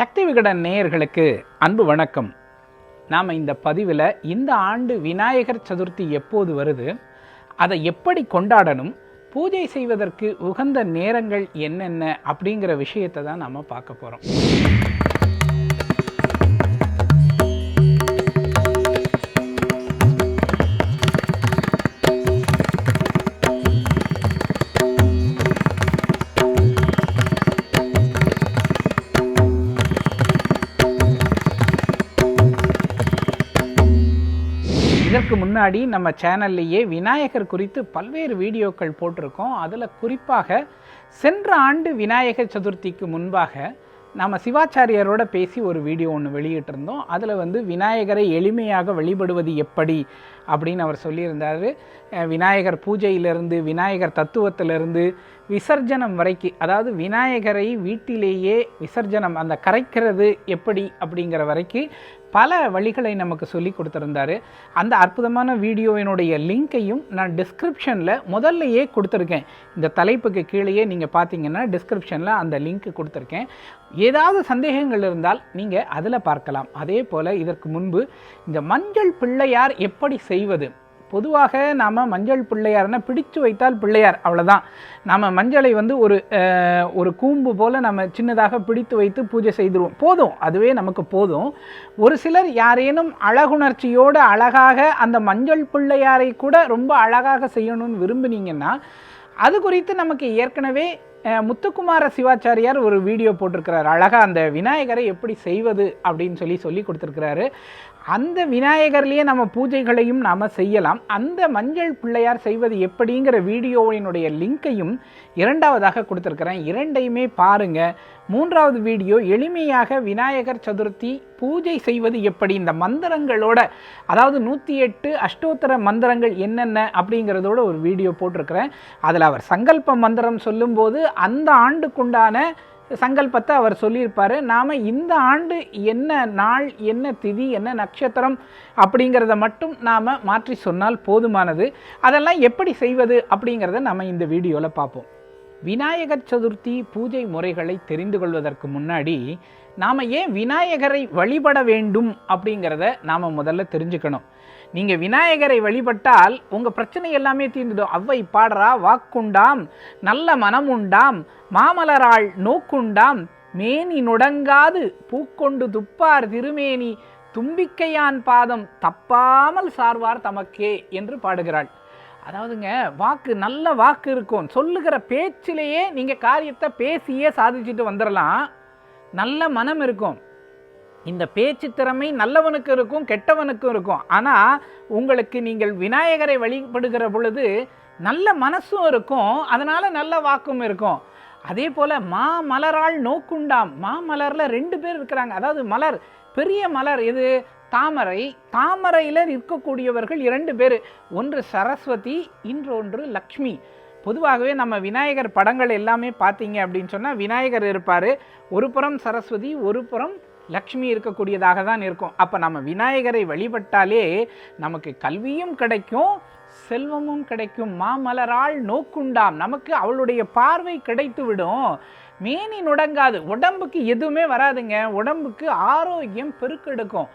சக்தி விகடன் நேயர்களுக்கு அன்பு வணக்கம். நாம் இந்த பதிவில் இந்த ஆண்டு விநாயகர் சதுர்த்தி எப்போது வருது அதை எப்படி கொண்டாடணும் பூஜை செய்வதற்கு உகந்த நேரங்கள் என்னென்ன அப்படிங்கிற விஷயத்தை தான் நாம் பார்க்க போகிறோம் முன்னாடி நம்ம சேனல்லையே விநாயகர் குறித்து பல்வேறு வீடியோக்கள் போட்டிருக்கோம். அதில் குறிப்பாக சென்ற ஆண்டு விநாயகர் சதுர்த்திக்கு முன்பாக நம்ம சிவாச்சாரியரோட பேசி ஒரு வீடியோ ஒன்று வெளியிட்டிருந்தோம். அதில் வந்து விநாயகரை எளிமையாக வழிபடுவது எப்படி? அப்படின்னு அவர் சொல்லியிருந்தார். விநாயகர் பூஜையிலிருந்து விநாயகர் தத்துவத்திலிருந்து விசர்ஜனம் வரைக்கும் அதாவது விநாயகரை வீட்டிலேயே விசர்ஜனம் அந்த கரைக்கிறது எப்படி அப்படிங்கிற வரைக்கும் பல வழிகளை நமக்கு சொல்லி கொடுத்துருந்தாரு. அந்த அற்புதமான வீடியோவினுடைய லிங்க்கையும் நான் டிஸ்கிரிப்ஷனில் முதல்லையே கொடுத்துருக்கேன். இந்த தலைப்புக்கு கீழேயே நீங்கள் பார்த்தீங்கன்னா டிஸ்கிரிப்ஷனில் அந்த லிங்க் கொடுத்துருக்கேன். ஏதாவது சந்தேகங்கள் இருந்தால் நீங்கள் அதில் பார்க்கலாம். அதே போல் இதற்கு முன்பு இந்த மஞ்சள் பிள்ளையார் எப்படி செய்வது? பொதுவாக நாம் மஞ்சள் பிள்ளையார்னா பிடிச்சு வைத்தால் பிள்ளையார் அவ்வளோதான் நாம் மஞ்சளை வந்து ஒரு ஒரு கூம்பு போல் நம்ம சின்னதாக பிடித்து வைத்து பூஜை செய்திருவோம். போதும் அதுவே நமக்கு போதும். ஒரு சிலர் யாரேனும் அழகுணர்ச்சியோடு அழகாக அந்த மஞ்சள் பிள்ளையாரை கூட ரொம்ப அழகாக செய்யணும்னு விரும்புனீங்கன்னா அது குறித்து நமக்கு ஏற்கனவே முத்துக்குமார சிவாச்சாரியார் ஒரு வீடியோ போட்டிருக்கிறார். அழகாக அந்த விநாயகரை எப்படி செய்வது அப்படின்னு சொல்லி சொல்லி கொடுத்துருக்கிறாரு. அந்த விநாயகர்லேயே நம்ம பூஜைகளையும் நாம் செய்யலாம். அந்த மஞ்சள் பிள்ளையார் செய்வது எப்படிங்கிற வீடியோவினுடைய லிங்க்கையும் இரண்டாவதாக கொடுத்துருக்குறேன். இரண்டையுமே பாருங்கள் மூன்றாவது வீடியோ எளிமையாக விநாயகர் சதுர்த்தி பூஜை செய்வது எப்படி? இந்த மந்திரங்களோட அதாவது நூற்றி எட்டு அஷ்டோத்தர மந்திரங்கள் என்னென்ன அப்படிங்கிறதோட ஒரு வீடியோ போட்டிருக்கிறேன். அதில் அவர் சங்கல்ப மந்திரம் சொல்லும்போது அந்த ஆண்டுக்குண்டான சங்கல்பத்தை அவர் சொல்லியிருப்பார். நாம் இந்த ஆண்டு என்ன நாள் என்ன திதி என்ன நட்சத்திரம் அப்படிங்கிறத மட்டும் நாம் மாற்றி சொன்னால் போதுமானது. அதெல்லாம் எப்படி செய்வது அப்படிங்கிறத நம்ம இந்த வீடியோவில் பார்ப்போம். விநாயகர் சதுர்த்தி பூஜை முறைகளை தெரிந்து கொள்வதற்கு முன்னாடி நாம் ஏன் விநாயகரை வழிபட வேண்டும் அப்படிங்கிறத நாம் முதல்ல தெரிஞ்சுக்கணும். நீங்கள் விநாயகரை வழிபட்டால் உங்கள் பிரச்சனை எல்லாமே தீர்ந்துடும். அவ்வை பாடுறா வாக்குண்டாம் நல்ல மனமுண்டாம் மாமலரால் நோக்குண்டாம் மேனி நுடங்காது பூக்கொண்டு துப்பார் திருமேனி தும்பிக்கையான் பாதம் தப்பாமல் சார்வார் தமக்கே என்று பாடுகிறாள். அதாவதுங்க வாக்கு நல்ல வாக்கு இருக்கும். சொல்லுகிற பேச்சிலேயே நீங்கள் காரியத்தை பேசியே சாதிச்சுட்டு வந்துடலாம் நல்ல மனம் இருக்கும். இந்த பேச்சு திறமை நல்லவனுக்கு இருக்கும் கெட்டவனுக்கும் இருக்கும். ஆனால் உங்களுக்கு நீங்கள் விநாயகரை வழிபடுகிற பொழுது நல்ல மனசும் இருக்கும் அதனால் நல்ல வாக்கும் இருக்கும். அதே போல் மா மலரால் நோக்குண்டாம். மா மலரில் ரெண்டு பேர் இருக்கிறாங்க. அதாவது மலர் பெரிய மலர் இது தாமரை. தாமரையில் இருக்கக்கூடியவர்கள் இரண்டு பேர். ஒன்று சரஸ்வதி இன்னொன்று லக்ஷ்மி. பொதுவாகவே நம்ம விநாயகர் படங்கள் எல்லாமே பார்த்தீங்க அப்படின்னு சொன்னால் விநாயகர் இருப்பார். ஒரு புறம் சரஸ்வதி ஒரு புறம் லக்ஷ்மி இருக்கக்கூடியதாக தான் இருக்கும். அப்போ நம்ம விநாயகரை வழிபட்டாலே நமக்கு கல்வியும் கிடைக்கும் செல்வமும் கிடைக்கும். மாமலரால் நோக்குண்டாம். நமக்கு அவளுடைய பார்வை கிடைத்து விடும் மேனி நுடங்காது. உடம்புக்கு எதுவுமே வராதுங்க. உடம்புக்கு ஆரோக்கியம் பெருக்கெடுக்கும்.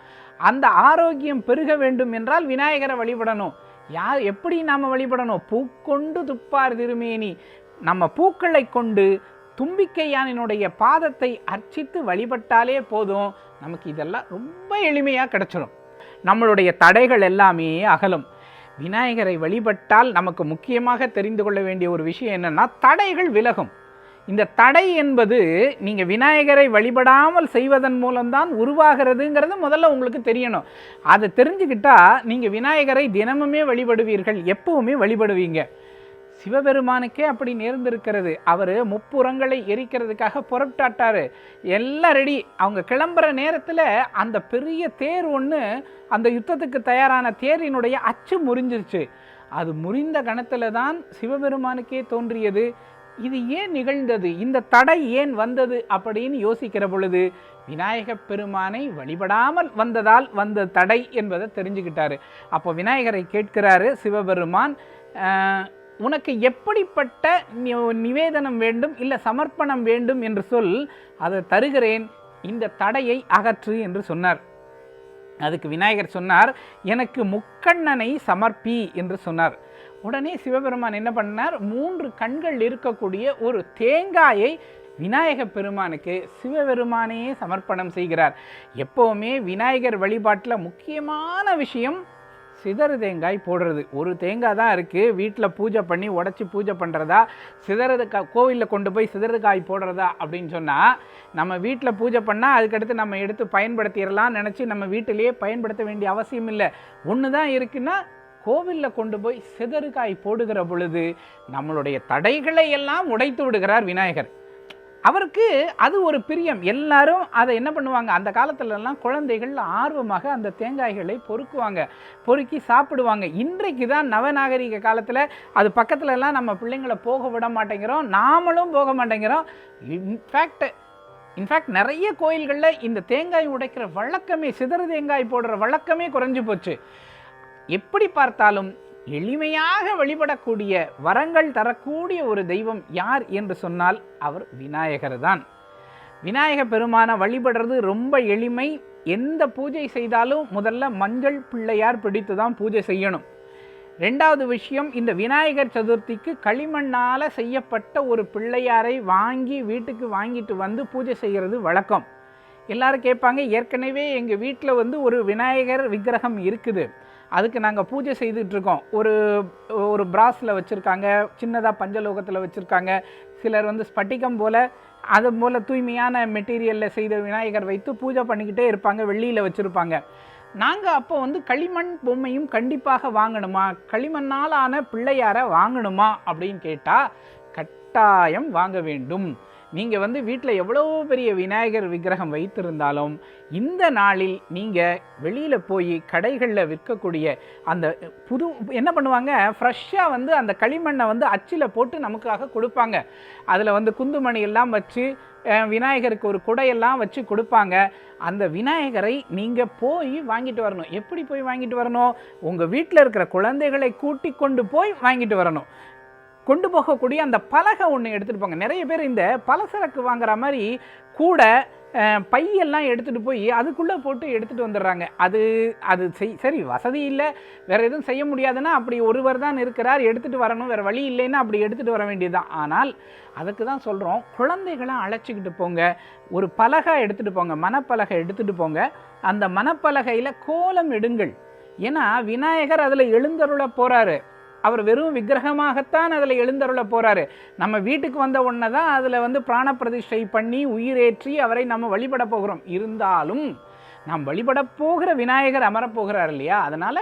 அந்த ஆரோக்கியம் பெருக வேண்டும் என்றால் விநாயகரை வழிபடணும். யார் எப்படி நாம் வழிபடணும்? பூக்கொண்டு துப்பார் திருமேனி. நம்ம பூக்களை கொண்டு தும்பிக்கையானினுடைய பாதத்தை அர்ச்சித்து வழிபட்டாலே போதும். நமக்கு இதெல்லாம் ரொம்ப எளிமையாக கிடைச்சிடும் நம்மளுடைய தடைகள் எல்லாமே அகலும். விநாயகரை வழிபட்டால் நமக்கு முக்கியமாக தெரிந்து கொள்ள வேண்டிய ஒரு விஷயம் என்னென்னா தடைகள் விலகும். இந்த தடை என்பது நீங்கள் விநாயகரை வழிபடாமல் செய்வதன் மூலம்தான் உருவாகிறதுங்கிறது முதல்ல உங்களுக்கு தெரியணும். அதை தெரிஞ்சுக்கிட்டால் நீங்கள் விநாயகரை தினமுமே வழிபடுவீர்கள் எப்பவுமே வழிபடுவீங்க. சிவபெருமானுக்கே அப்படி நேர்ந்திருக்கிறது. அவர் முப்புறங்களை எரிக்கிறதுக்காக புறப்பட்டாட்டாரு. எல்லாம் ரெடி அவங்க கிளம்புற நேரத்தில் அந்த பெரிய தேர் ஒன்று அந்த யுத்தத்துக்கு தயாரான தேரினுடைய அச்சு முறிஞ்சிருச்சு. அது முறிந்த கணத்தில் தான் சிவபெருமானுக்கே தோன்றியது. இது ஏன் நிகழ்ந்தது? இந்த தடை ஏன் வந்தது? அப்படின்னு யோசிக்கிற பொழுது விநாயகப் பெருமானை வழிபடாமல் வந்ததால் வந்த தடை என்பதை தெரிஞ்சுக்கிட்டாரு. அப்போ விநாயகரை கேட்கிறாரு சிவபெருமான் உனக்கு எப்படிப்பட்ட நி- நிவேதனம் வேண்டும்? இல்லை சமர்ப்பணம் வேண்டும்? என்று சொல் அதை தருகிறேன். இந்த தடையை அகற்று என்று சொன்னார். அதுக்கு விநாயகர் சொன்னார் எனக்கு முக்கண்ணனை சமர்ப்பி என்று சொன்னார். உடனே சிவபெருமான் என்ன பண்ணார் மூன்று கண்கள் இருக்கக்கூடிய ஒரு தேங்காயை விநாயக பெருமானுக்கு சிவபெருமானையே சமர்ப்பணம் செய்கிறார். எப்போவுமே விநாயகர் வழிபாட்டில் முக்கியமான விஷயம் சிதறு தேங்காய் போடுறது. ஒரு தேங்காய் தான் இருக்குது வீட்டில் பூஜை பண்ணி உடச்சி பூஜை பண்ணுறதா சிதறது கா கோவிலில் கொண்டு போய் சிதறு காய் போடுறதா? அப்படின்னு சொன்னால் நம்ம வீட்டில் பூஜை பண்ணால் அதுக்கடுத்து நம்ம எடுத்து பயன்படுத்திடலாம் நினச்சி நம்ம வீட்டிலேயே பயன்படுத்த வேண்டிய அவசியம் இல்லை. ஒன்று தான் இருக்குன்னா கோவிலில் கொண்டு போய் சிதறுகாய் போடுகிற பொழுது நம்மளுடைய தடைகளை எல்லாம் உடைத்து விடுகிறார் விநாயகர். அவருக்கு அது ஒரு பிரியம். எல்லாரும் அதை என்ன பண்ணுவாங்க? அந்த காலத்துலலாம் குழந்தைகள் ஆர்வமாக அந்த தேங்காய்களை பொறுக்குவாங்க. பொறுக்கி சாப்பிடுவாங்க. இன்றைக்கு தான் நவநாகரிக காலத்தில் அது பக்கத்துலலாம் நம்ம பிள்ளைங்களை போக விட மாட்டேங்கிறோம். நாமளும் போக மாட்டேங்கிறோம். இன்ஃபேக்ட் இன்ஃபேக்ட் நிறைய கோயில்களில் இந்த தேங்காய் உடைக்கிற வழக்கமே சிதறு தேங்காய் போடுற வழக்கமே குறைஞ்சி போச்சு. எப்படி பார்த்தாலும் எளிமையாக வழிபடக்கூடிய வரங்கள் தரக்கூடிய ஒரு தெய்வம் யார் என்று சொன்னால் அவர் விநாயகர் தான். விநாயக பெருமானை வழிபடுறது ரொம்ப எளிமை. எந்த பூஜை செய்தாலும் முதல்ல மஞ்சள் பிள்ளையார் பிடித்து தான் பூஜை செய்யணும். ரெண்டாவது விஷயம் இந்த விநாயகர் சதுர்த்திக்கு களிமண்ணால் செய்யப்பட்ட ஒரு பிள்ளையாரை வாங்கி வீட்டுக்கு வாங்கிட்டு வந்து பூஜை செய்கிறது வழக்கம். எல்லாரும் கேட்பாங்க ஏற்கனவே எங்கள் வீட்டில் வந்து ஒரு விநாயகர் விக்கிரகம் இருக்குது. அதுக்கு நாங்கள் பூஜை செய்துட்ருக்கோம் ஒரு ஒரு பிராஸில் வச்சுருக்காங்க சின்னதாக பஞ்சலோகத்தில் வச்சுருக்காங்க. சிலர் வந்து ஸ்பட்டிகம் போல் அது போல் தூய்மையான மெட்டீரியலில் செய்த விநாயகர் வைத்து பூஜை பண்ணிக்கிட்டே இருப்பாங்க வெள்ளியில் வச்சுருப்பாங்க. நாங்கள் அப்போ வந்து களிமண் பொம்மையும் கண்டிப்பாக வாங்கணுமா? களிமண்ணால் ஆன பிள்ளையாரை வாங்கணுமா? அப்படின்னு கேட்டால் கட்டாயம் வாங்க வேண்டும். நீங்கள் வந்து வீட்டில் எவ்வளோ பெரிய விநாயகர் விக்கிரகம் வைத்திருந்தாலும் இந்த நாளில் நீங்கள் வெளியில் போய் கடைகளில் விற்கக்கூடிய அந்த புது என்ன பண்ணுவாங்க? ஃப்ரெஷ்ஷாக வந்து அந்த களிமண்ணை வந்து அச்சில் போட்டு நமக்காக கொடுப்பாங்க. அதில் வந்து குந்துமணி எல்லாம் வச்சு விநாயகருக்கு ஒரு குடையெல்லாம் வச்சு கொடுப்பாங்க. அந்த விநாயகரை நீங்கள் போய் வாங்கிட்டு வரணும். எப்படி போய் வாங்கிட்டு வரணும்? உங்கள் வீட்டில் இருக்கிற குழந்தைகளை கூட்டி கொண்டு போய் வாங்கிட்டு வரணும். கொண்டு போகக்கூடிய அந்த பலகை ஒன்று எடுத்துகிட்டு போங்க நிறைய பேர் இந்த பலசரக்கு வாங்குற மாதிரி கூட பையெல்லாம் எடுத்துகிட்டு போய் அதுக்குள்ளே போட்டு எடுத்துகிட்டு வந்துடுறாங்க. அது அது செய் சரி வசதி இல்லை வேறு எதுவும் செய்ய முடியாதுன்னா அப்படி ஒருவர் தான் இருக்கிறார் எடுத்துகிட்டு வரணும் வேறு வழி இல்லைன்னா அப்படி எடுத்துகிட்டு வர வேண்டியதுதான். ஆனால் அதுக்கு தான் சொல்கிறோம் குழந்தைகளை அழைச்சிக்கிட்டு போங்க. ஒரு பலகை எடுத்துகிட்டு போங்க மனப்பலகை எடுத்துகிட்டு போங்க. அந்த மனப்பலகையில் கோலம் எடுங்கள் ஏன்னா விநாயகர் அதில் எழுந்தருள போகிறாரு அவர் வெறும் விக்கிரகமாகத்தான் அதில் எழுந்தருள போகிறாரு நம்ம வீட்டுக்கு வந்த உடனே தான் அதில் வந்து பிராண பிரதிஷ்டை பண்ணி உயிரேற்றி அவரை நம்ம வழிபட போகிறோம். இருந்தாலும் நாம் வழிபட போகிற விநாயகர் அமரப்போகிறார் இல்லையா? அதனால்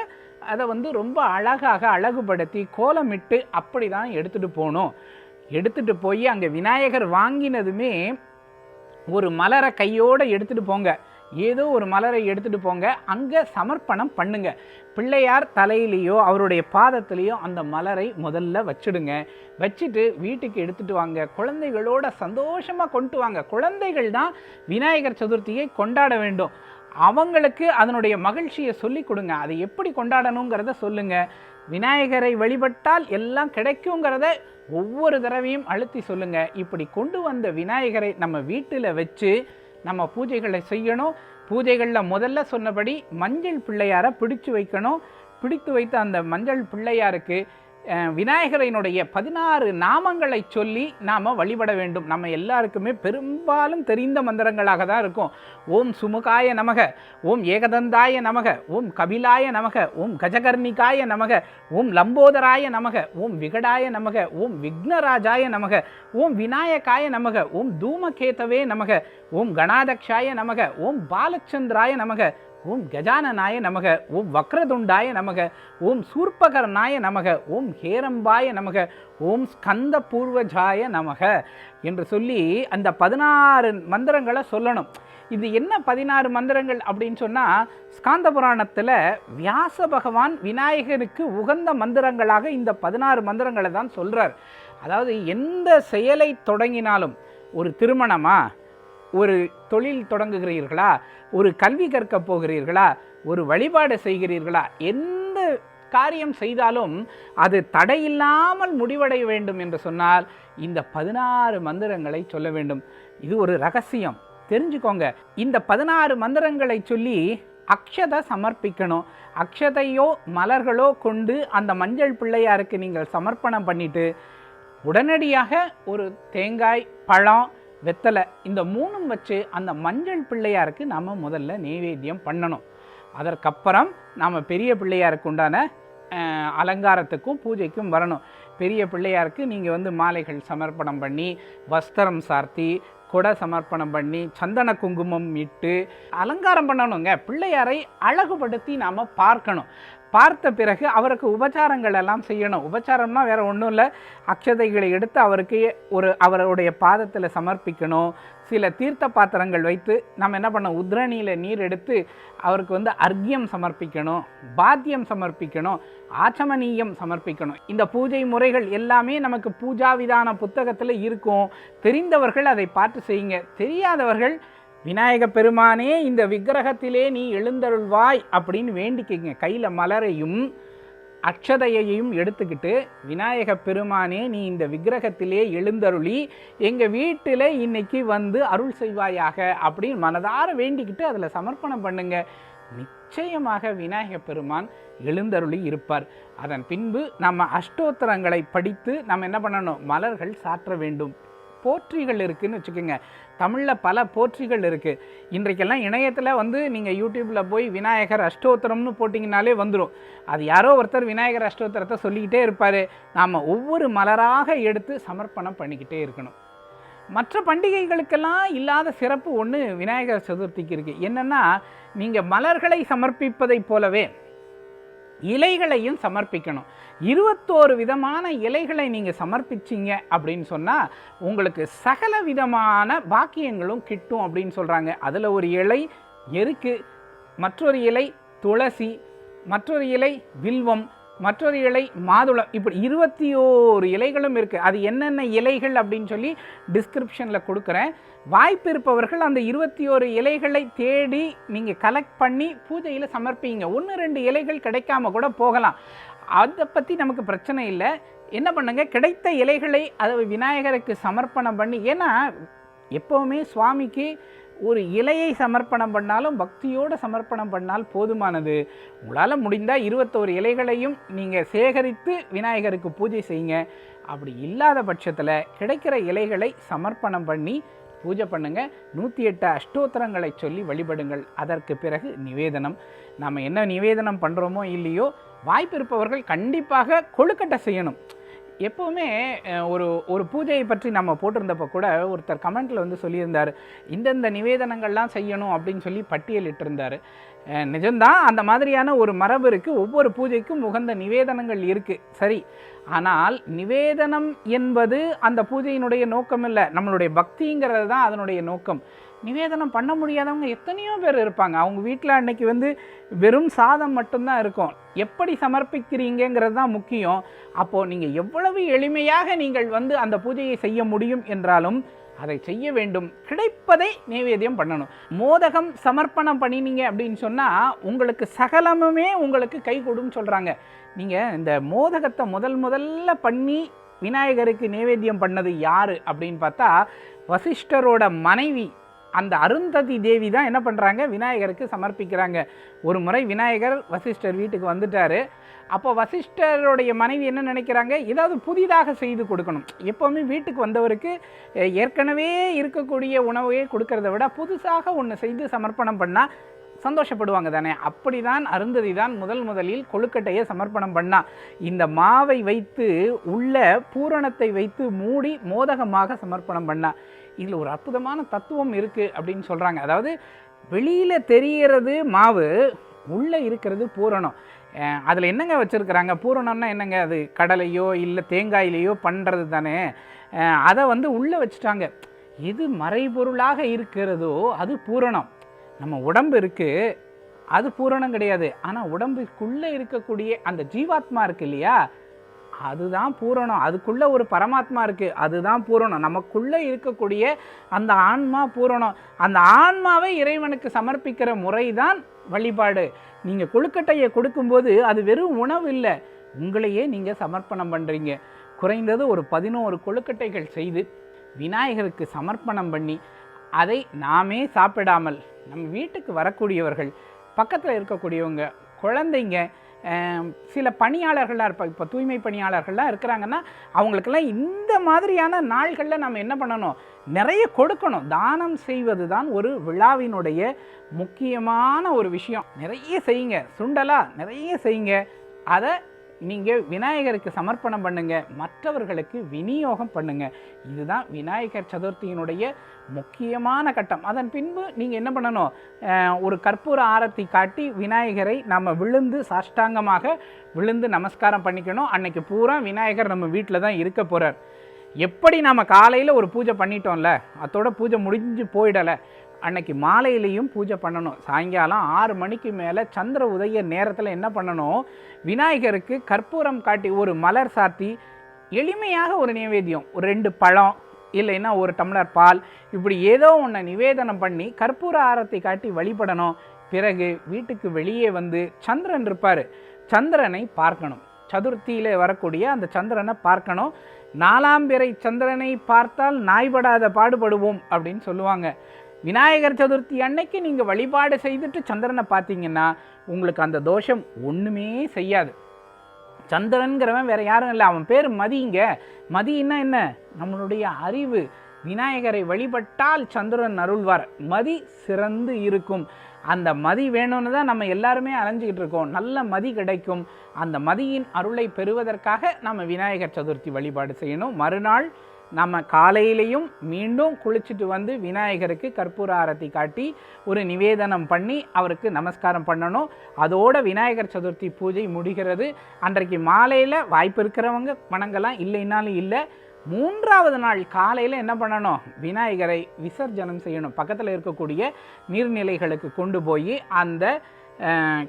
அதை வந்து ரொம்ப அழகாக அழகுபடுத்தி கோலமிட்டு அப்படி தான் எடுத்துகிட்டு போகணும் எடுத்துகிட்டு போய் அங்கே விநாயகர் வாங்கினதுமே ஒரு மலரை கையோடு எடுத்துகிட்டு போங்க. ஏதோ ஒரு மலரை எடுத்துகிட்டு போங்க அங்கே சமர்ப்பணம் பண்ணுங்க. பிள்ளையார் தலையிலேயோ அவருடைய பாதத்திலேயோ அந்த மலரை முதல்ல வச்சுடுங்க. வச்சுட்டு வீட்டுக்கு எடுத்துட்டு வாங்க. குழந்தைகளோட சந்தோஷமாக கொண்டு வாங்க. குழந்தைகள் தான் விநாயகர் சதுர்த்தியை கொண்டாட வேண்டும். அவங்களுக்கு அதனுடைய மகிழ்ச்சியை சொல்லி கொடுங்க. அதை எப்படி கொண்டாடணுங்கிறத சொல்லுங்க. விநாயகரை வழிபட்டால் எல்லாம் கிடைக்குங்கிறத ஒவ்வொரு தடவையும் அழுத்தி சொல்லுங்க. இப்படி கொண்டு வந்த விநாயகரை நம்ம வீட்டில் வச்சு நம்ம பூஜைகளை செய்யணும். பூஜைகளில் முதல்ல சொன்னபடி மஞ்சள் பிள்ளையாரை பிடிச்சு வைக்கணும். பிடித்து வைத்த அந்த மஞ்சள் பிள்ளையாருக்கு விநாயகரினுடைய பதினாறு நாமங்களை சொல்லி நாம் வழிபட வேண்டும் நம்ம எல்லாருக்குமே பெரும்பாலும் தெரிந்த மந்திரங்களாக தான் இருக்கும் ஓம் சுமுகாய நமக ஓம் ஏகதந்தாய நமக ஓம் கபிலாய நமக ஓம் கஜகர்ணிகாய நமக ஓம் லம்போதராய நமக ஓம் விகடாய நமக ஓம் விக்னராஜாய நமக ஓம் விநாயகாய நமக ஓம் தூமகேதவே நமக ஓம் கணாதக்ஷாய நமக ஓம் பாலச்சந்திராய நமக ஓம் கஜானநாய நமக ஓம் வக்ரதுண்டாய நமக ஓம் சூர்பகர்ணாய நமக ஓம் ஹேரம்பாய நமக ஓம் ஸ்கந்த பூர்வஜாய நமக என்று சொல்லி அந்த பதினாறு மந்திரங்களை சொல்லணும். இது என்ன பதினாறு மந்திரங்கள் அப்படின்னு சொன்னால் ஸ்காந்த புராணத்தில் வியாச பகவான் விநாயகருக்கு உகந்த மந்திரங்களாக இந்த பதினாறு மந்திரங்களை தான் சொல்கிறார் அதாவது எந்த செயலை தொடங்கினாலும் ஒரு திருமணமாக ஒரு தொழில் தொடங்குகிறீர்களா? ஒரு கல்வி கற்க போகிறீர்களா? ஒரு வழிபாடு செய்கிறீர்களா? எந்த காரியம் செய்தாலும் அது தடையில்லாமல் முடிவடைய வேண்டும் என்று சொன்னால் இந்த பதினாறு மந்திரங்களை சொல்ல வேண்டும். இது ஒரு ரகசியம். தெரிஞ்சுக்கோங்க. இந்த பதினாறு மந்திரங்களை சொல்லி அக்ஷதை சமர்ப்பிக்கணும். அக்ஷதையோ மலர்களோ கொண்டு அந்த மஞ்சள் பிள்ளையாருக்கு நீங்கள் சமர்ப்பணம் பண்ணிட்டு உடனடியாக ஒரு தேங்காய் பழம் வெத்தலை. இந்த மூணும் வச்சு அந்த மஞ்சள் பிள்ளையாருக்கு நாம் முதல்ல நெய்வேத்தியம் பண்ணணும். அதற்கப்புறம் நாம் பெரிய பிள்ளையாருக்கு உண்டான அலங்காரத்துக்கும் பூஜைக்கும் வரணும். பெரிய பிள்ளையாருக்கு நீங்கள் வந்து மாலைகள் சமர்ப்பணம் பண்ணி வஸ்திரம் சார்த்தி கொடை சமர்ப்பணம் பண்ணி சந்தன குங்குமம் இட்டு அலங்காரம் பண்ணணுங்க. பிள்ளையாரை அழகுபடுத்தி நாம் பார்க்கணும். பார்த்த பிறகு அவருக்கு உபச்சாரங்கள் எல்லாம் செய்யணும். உபச்சாரம்னா வேறு ஒன்றும் இல்லை. அக்ஷதைகளை எடுத்து அவருக்கு ஒரு அவருடைய பாதத்தில் சமர்ப்பிக்கணும். சில தீர்த்த பாத்திரங்கள் வைத்து நம்ம என்ன பண்ணோம் உத்ரணியில் நீர் எடுத்து அவருக்கு வந்து அர்க்கியம் சமர்ப்பிக்கணும். பாத்தியம் சமர்ப்பிக்கணும். ஆச்சமனீயம் சமர்ப்பிக்கணும். இந்த பூஜை முறைகள் எல்லாமே நமக்கு பூஜா விதான புத்தகத்தில் இருக்கும். தெரிந்தவர்கள் அதை பார்த்து செய்யுங்க. தெரியாதவர்கள் விநாயக பெருமானே இந்த விக்கிரகத்திலே நீ எழுந்தருள்வாய் அப்படின்னு வேண்டிக்கிங்க. கையில் மலரையும் அக்ஷதையையும் எடுத்துக்கிட்டு விநாயக பெருமானே நீ இந்த விக்கிரகத்திலே எழுந்தருளி எங்கள் வீட்டில் இன்னைக்கு வந்து அருள் செய்வாயாக அப்படின்னு மனதார வேண்டிக்கிட்டு அதில் சமர்ப்பணம் பண்ணுங்க. நிச்சயமாக விநாயக பெருமான் எழுந்தருளி இருப்பார். அதன் பின்பு நம்ம அஷ்டோத்திரங்களை படித்து நம்ம என்ன பண்ணணும்? மலர்கள் சாற்ற வேண்டும். போற்றிகள் இருக்குதுன்னு வச்சுக்கோங்க. தமிழில் பல போற்றிகள் இருக்குது இன்றைக்கெல்லாம் இணையத்தில் வந்து நீங்கள் யூடியூப்பில் போய் விநாயகர் அஷ்டோத்திரம்னு போட்டிங்கனாலே வந்துடும் அது யாரோ ஒருத்தர் விநாயகர் அஷ்டோத்திரத்தை சொல்லிக்கிட்டே இருப்பார். நாம் ஒவ்வொரு மலராக எடுத்து சமர்ப்பணம் பண்ணிக்கிட்டே இருக்கணும். மற்ற பண்டிகைகளுக்கெல்லாம் இல்லாத சிறப்பு ஒன்று விநாயகர் சதுர்த்திக்கு இருக்குது என்னென்னா நீங்கள் மலர்களை சமர்ப்பிப்பதைப் போலவே இலைகளையும் சமர்ப்பிக்கணும். இருபத்தோரு விதமான இலைகளை நீங்கள் சமர்ப்பிச்சீங்க அப்படின்னு சொன்னால் உங்களுக்கு சகல விதமான பாக்கியங்களும் கிட்டும் அப்படின்னு சொல்கிறாங்க அதில் ஒரு இலை எருக்கு மற்றொரு இலை துளசி மற்றொரு இலை வில்வம் மற்றொரு இலை மாதுளம். இப்படி இருபத்தி ஓரு இலைகளும் இருக்குது அது என்னென்ன இலைகள் அப்படின்னு சொல்லி டிஸ்கிரிப்ஷனில் கொடுக்குறேன். வாய்ப்பு இருப்பவர்கள் அந்த இருபத்தி ஒரு இலைகளை தேடி நீங்கள் கலெக்ட் பண்ணி பூஜையில் சமர்ப்பிங்க. ஒன்று ரெண்டு இலைகள் கிடைக்காம கூட போகலாம். அதை பற்றி நமக்கு பிரச்சனை இல்லை. என்ன பண்ணுங்க? கிடைத்த இலைகளை அதை விநாயகருக்கு சமர்ப்பணம் பண்ணி ஏன்னா எப்போவுமே சுவாமிக்கு ஒரு இலையை சமர்ப்பணம் பண்ணாலும் பக்தியோடு சமர்ப்பணம் பண்ணால் போதுமானது. உங்களால் முடிந்தால் இருபத்தோரு இலைகளையும் நீங்கள் சேகரித்து விநாயகருக்கு பூஜை செய்யுங்க. அப்படி இல்லாத பட்சத்தில் கிடைக்கிற இலைகளை சமர்ப்பணம் பண்ணி பூஜை பண்ணுங்க. நூற்றி எட்டு அஷ்டோத்திரங்களை சொல்லி வழிபடுங்கள். அதற்கு பிறகு நிவேதனம். நாம் என்ன நிவேதனம் பண்ணுறோமோ இல்லையோ வாய்ப்பு இருப்பவர்கள் கண்டிப்பாக கொழுக்கட்டை செய்யணும். எப்போவுமே ஒரு ஒரு பூஜையை பற்றி நம்ம போட்டிருந்தப்போ கூட ஒருத்தர் கமெண்ட்டில் வந்து சொல்லியிருந்தார் இந்தந்த நிவேதனங்கள்லாம் செய்யணும் அப்படின்னு சொல்லி பட்டியலிட்டிருந்தார் நிஜம்தான் அந்த மாதிரியான ஒரு மரபு இருக்குது ஒவ்வொரு பூஜைக்கும் உகந்த நிவேதனங்கள் இருக்குது சரி ஆனால் நிவேதனம் என்பது அந்த பூஜையினுடைய நோக்கம் இல்லை நம்மளுடைய பக்திங்கிறது தான் அதனுடைய நோக்கம். நிவேதனம் பண்ண முடியாதவங்க எத்தனையோ பேர் இருப்பாங்க. அவங்க வீட்டில் அன்னைக்கு வந்து வெறும் சாதம் மட்டும்தான் இருக்கும். எப்படி சமர்ப்பிக்கிறீங்கிறது தான் முக்கியம். அப்போது நீங்கள் எவ்வளவு எளிமையாக நீங்கள் வந்து அந்த பூஜையை செய்ய முடியும் என்றாலும் அதை செய்ய வேண்டும். கிடைப்பதை நைவேத்தியம் பண்ணணும். மோதகம் சமர்ப்பணம் பண்ணினீங்க அப்படின்னு சொன்னால் உங்களுக்கு சகலமுமே உங்களுக்கு கை கொடுன்னு சொல்கிறாங்க நீங்கள் இந்த மோதகத்தை முதல் முதல்ல பண்ணி விநாயகருக்கு நைவேத்தியம் பண்ணது யார் அப்படின்னு பார்த்தா வசிஷ்டரோட மனைவி அந்த அருந்ததி தேவி தான் என்ன பண்ணுறாங்க விநாயகருக்கு சமர்ப்பிக்கிறாங்க. ஒரு முறை விநாயகர் வசிஷ்டர் வீட்டுக்கு வந்துட்டார். அப்போ வசிஷ்டருடைய மனைவி என்ன நினைக்கிறாங்க? ஏதாவது புதிதாக செய்து கொடுக்கணும். எப்போவுமே வீட்டுக்கு வந்தவருக்கு ஏற்கனவே இருக்கக்கூடிய உணவையே கொடுக்கறத விட புதுசாக ஒன்று செய்து சமர்ப்பணம் பண்ணால் சந்தோஷப்படுவாங்க தானே? அப்படிதான் அருந்ததி தான் முதல் முதலில் கொழுக்கட்டையை சமர்ப்பணம் பண்ணா. இந்த மாவை வைத்து உள்ள பூரணத்தை வைத்து மூடி மோதகமாக சமர்ப்பணம் பண்ணா. இதில் ஒரு அற்புதமான தத்துவம் இருக்குது அப்படின்னு சொல்கிறாங்க அதாவது வெளியில் தெரிகிறது மாவு உள்ளே இருக்கிறது பூரணம். அதில் என்னங்க வச்சுருக்கிறாங்க? பூரணம்னா என்னங்க அது? கடலையோ இல்லை தேங்காயிலையோ பண்ணுறது தானே. அதை வந்து உள்ளே வச்சுட்டாங்க. எது மறைபொருளாக இருக்கிறதோ அது பூரணம். நம்ம உடம்பு இருக்குது அது பூரணம் கிடையாது. ஆனால் உடம்புக்குள்ளே இருக்கக்கூடிய அந்த ஜீவாத்மா இருக்கு இல்லையா? அதுதான் பூரணம். அதுக்குள்ளே ஒரு பரமாத்மா இருக்குது அதுதான் பூரணம். நமக்குள்ளே இருக்கக்கூடிய அந்த ஆன்மா பூரணம். அந்த ஆன்மாவை இறைவனுக்கு சமர்ப்பிக்கிற முறை தான் வழிபாடு. நீங்கள் கொழுக்கட்டையை கொடுக்கும்போது அது வெறும் உணவு இல்லை. உங்களையே நீங்கள் சமர்ப்பணம் பண்ணுறீங்க குறைந்தது ஒரு பதினோரு கொழுக்கட்டைகள் செய்து விநாயகருக்கு சமர்ப்பணம் பண்ணி அதை நாமே சாப்பிடாமல் நம்ம வீட்டுக்கு வரக்கூடியவர்கள் பக்கத்தில் இருக்கக்கூடியவங்க குழந்தைங்க சில பணியாளர்களாக இருப்பாங்க இப்போ தூய்மை பணியாளர்கள்லாம் இருக்கிறாங்கன்னா அவங்களுக்கெல்லாம் இந்த மாதிரியான நாள்களில் நம்ம என்ன பண்ணணும்? நிறைய கொடுக்கணும். தானம் செய்வது தான் ஒரு விழாவினுடைய முக்கியமான ஒரு விஷயம். நிறைய செய்யுங்க. சுண்டலாக நிறைய செய்யுங்க. அதை நீங்கள் விநாயகருக்கு சமர்ப்பணம் பண்ணுங்க மற்றவர்களுக்கு விநியோகம் பண்ணுங்க. இதுதான் விநாயகர் சதுர்த்தியினுடைய முக்கியமான கட்டம். அதன் பின்பு நீங்கள் என்ன பண்ணணும்? ஒரு கற்பூர ஆரத்தி காட்டி விநாயகரை நம்ம விழுந்து சாஷ்டாங்கமாக விழுந்து நமஸ்காரம் பண்ணிக்கணும். அன்னைக்கு பூரா விநாயகர் நம்ம வீட்டில் தான் இருக்க போகிறார் எப்படி நம்ம காலையில் ஒரு பூஜை பண்ணிட்டோம்ல அதோட பூஜை முடிஞ்சு போயிடலை அன்னைக்கு மாலையிலையும் பூஜை பண்ணணும். சாயங்காலம் ஆறு மணிக்கு மேலே சந்திர உதய நேரத்தில் என்ன பண்ணணும்? விநாயகருக்கு கற்பூரம் காட்டி ஒரு மலர் சாத்தி எளிமையாக ஒரு நிவேதியம் ஒரு ரெண்டு பழம் இல்லைன்னா ஒரு டம்ளர் பால். இப்படி ஏதோ ஒன்றை நிவேதனம் பண்ணி கற்பூர ஆரத்தை காட்டி வழிபடணும். பிறகு வீட்டுக்கு வெளியே வந்து சந்திரன் இருப்பார். சந்திரனை பார்க்கணும். சதுர்த்தியில் வரக்கூடிய அந்த சந்திரனை பார்க்கணும். நாலாம் பிறை சந்திரனை பார்த்தால் நாய்படாத பாடுபடுவோம் அப்படின்னு சொல்லுவாங்க. விநாயகர் சதுர்த்தி அன்னைக்கு நீங்கள் வழிபாடு செய்துட்டு சந்திரனை பார்த்தீங்கன்னா உங்களுக்கு அந்த தோஷம் ஒன்றுமே செய்யாது. சந்திரன்கிறவன் வேறு யாரும் இல்லை. அவன் பேர் மதிங்க. மதினா என்ன? நம்மளுடைய அறிவு. விநாயகரை வழிபட்டால் சந்திரன் அருள்வார். மதி சிறந்து இருக்கும். அந்த மதி வேணும்னு தான் நம்ம எல்லாருமே அலைஞ்சிக்கிட்டு இருக்கோம். நல்ல மதி கிடைக்கும். அந்த மதியின் அருளை பெறுவதற்காக நம்ம விநாயகர் சதுர்த்தி வழிபாடு செய்யணும். மறுநாள் நம்ம காலையிலையும் மீண்டும் குளிச்சுட்டு வந்து விநாயகருக்கு கற்பூர ஆரத்தி காட்டி ஒரு நிவேதனம் பண்ணி அவருக்கு நமஸ்காரம் பண்ணணும். அதோட விநாயகர் சதுர்த்தி பூஜை முடிகிறது. அன்றைக்கு மாலையில் வாய்ப்பு இருக்கிறவங்க வணங்கலாம் இல்லைன்னாலும் இல்லை. மூன்றாவது நாள் காலையில் என்ன பண்ணணும்? விநாயகரை விசர்ஜனம் செய்யணும். பக்கத்தில் இருக்கக்கூடிய நீர்நிலைகளுக்கு கொண்டு போய் அந்த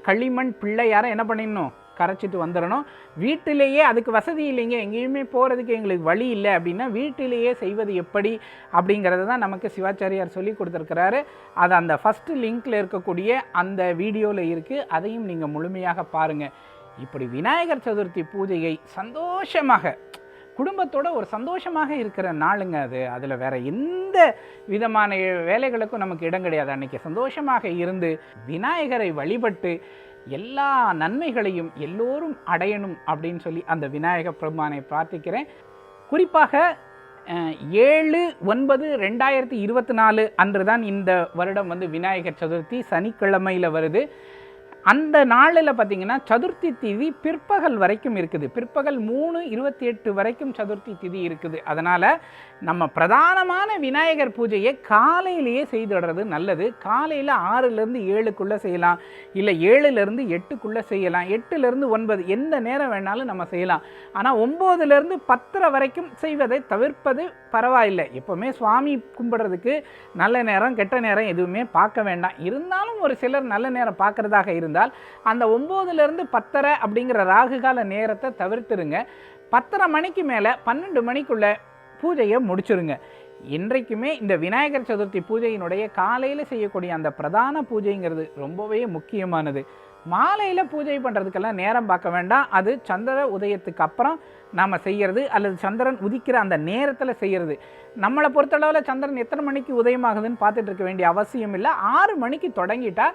களிமண் பிள்ளையாரை என்ன பண்ணிடணும்? கரைச்சிட்டு வந்துடணும். வீட்டிலேயே அதுக்கு வசதி இல்லைங்க. எங்கேயுமே போகிறதுக்கு எங்களுக்கு வழி இல்லை அப்படின்னா வீட்டிலேயே செய்வது எப்படி அப்படிங்கிறத தான் நமக்கு சிவாச்சாரியார் சொல்லி கொடுத்துருக்கிறாரு. அது அந்த ஃபஸ்ட்டு லிங்க்கில் இருக்கக்கூடிய அந்த வீடியோவில் இருக்குது அதையும் நீங்கள் முழுமையாக பாருங்கள் இப்படி விநாயகர் சதுர்த்தி பூஜையை சந்தோஷமாக குடும்பத்தோட ஒரு சந்தோஷமாக இருக்கிற நாளுங்க அது. அதில் வேற எந்த விதமான வேலைகளுக்கும் நமக்கு இடம் கிடையாது. அன்றைக்கி சந்தோஷமாக இருந்து விநாயகரை வழிபட்டு எல்லா நன்மைகளையும் எல்லோரும் அடையணும் அப்படின்னு சொல்லி அந்த விநாயக பெருமானை பிரார்த்திக்கிறேன். குறிப்பாக ஏழு ஒன்பது ரெண்டாயிரத்தி இருபத்தி நாலு அன்று தான் இந்த வருடம் வந்து விநாயகர் சதுர்த்தி சனிக்கிழமையில் வருது. அந்த நாளில் பார்த்தீங்கன்னா சதுர்த்தி திதி பிற்பகல் வரைக்கும் இருக்குது. பிற்பகல் மூணு இருபத்தி எட்டு வரைக்கும் சதுர்த்தி திதி இருக்குது. அதனால் நம்ம பிரதானமான விநாயகர் பூஜையை காலையிலேயே செய்துடுறது நல்லது. காலையில் ஆறுலேருந்து ஏழுக்குள்ளே செய்யலாம். இல்லை ஏழுலேருந்து எட்டுக்குள்ளே செய்யலாம். எட்டுலேருந்து ஒன்பது எந்த நேரம் வேணாலும் நம்ம செய்யலாம். ஆனால் ஒம்போதுலேருந்து பத்தரை வரைக்கும் செய்வதை தவிர்ப்பது பரவாயில்லை. எப்போவுமே சுவாமி கும்பிட்றதுக்கு நல்ல நேரம் கெட்ட நேரம் எதுவுமே பார்க்க வேண்டாம். இருந்தாலும் ஒரு சிலர் நல்ல நேரம் பார்க்குறதாக இருந்தால் அந்த ஒம்போதுலேருந்து பத்தரை அப்படிங்கிற ராகுகால நேரத்தை தவிர்த்துருங்க. பத்தரை மணிக்கு மேலே பன்னெண்டு மணிக்குள்ள பூஜையை முடிச்சுருங்க. இன்றைக்குமே இந்த விநாயகர் சதுர்த்தி பூஜையினுடைய காலையில் செய்யக்கூடிய அந்த பிரதான பூஜைங்கிறது ரொம்பவே முக்கியமானது. மாலையில் பூஜை பண்ணுறதுக்கெல்லாம் நேரம் பார்க்க வேண்டாம். அது சந்திர உதயத்துக்கு அப்புறம் நாம் செய்கிறது அல்லது சந்திரன் உதிக்கிற அந்த நேரத்தில் செய்கிறது நம்மளை பொறுத்தளவில் சந்திரன் எத்தனை மணிக்கு உதயமாகுதுன்னு பார்த்துட்டு இருக்க வேண்டிய அவசியம் இல்லை. ஆறு மணிக்கு தொடங்கிட்டா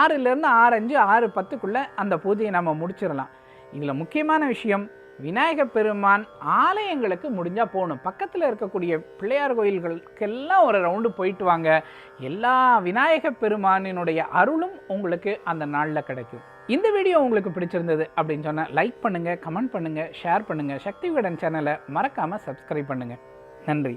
ஆறுலேருந்து ஆறு அஞ்சு ஆறு பத்துக்குள்ளே அந்த பூஜையை நம்ம முடிச்சிடலாம். இதில் முக்கியமான விஷயம் விநாயகர் பெருமான் ஆலயங்களுக்கு முடிஞ்சால் போகணும். பக்கத்தில் இருக்கக்கூடிய பிள்ளையார் கோயில்களுக்கெல்லாம் ஒரு ரவுண்டு போயிட்டு வாங்க. எல்லா விநாயகர் பெருமானினுடைய அருளும் உங்களுக்கு அந்த நாளில் கிடைக்கும். இந்த வீடியோ உங்களுக்கு பிடிச்சிருந்தது அப்படின்னு சொன்னால் லைக் பண்ணுங்கள் கமெண்ட் பண்ணுங்கள் ஷேர் பண்ணுங்கள் சக்தி விகடன் சேனலை மறக்காமல் சப்ஸ்கிரைப் பண்ணுங்கள் நன்றி.